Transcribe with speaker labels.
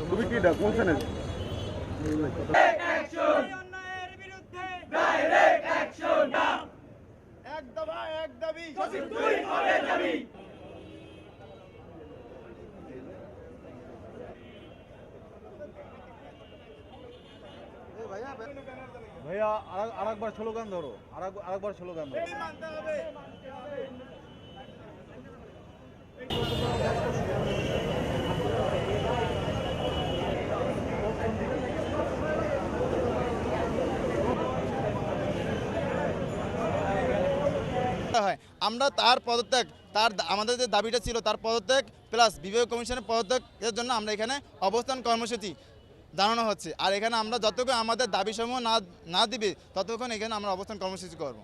Speaker 1: তুমি কি কোন
Speaker 2: ভাইয়া আর একবার স্লোগান ধরো। আর একবার স্লোগান ধরো।
Speaker 3: হয়। আমরা তার পদত্যাগ, তার আমাদের যে দাবিটা ছিল তার পদত্যাগ প্লাস বিভাগ কমিশনের পদত্যাগ এর জন্য আমরা এখানে অবস্থান কর্মসূচি দাঁড়ানো হচ্ছে। আর এখানে আমরা যতক্ষণ আমাদের দাবি সমূহ না না দিবে, ততক্ষণ এখানে আমরা অবস্থান কর্মসূচি করব।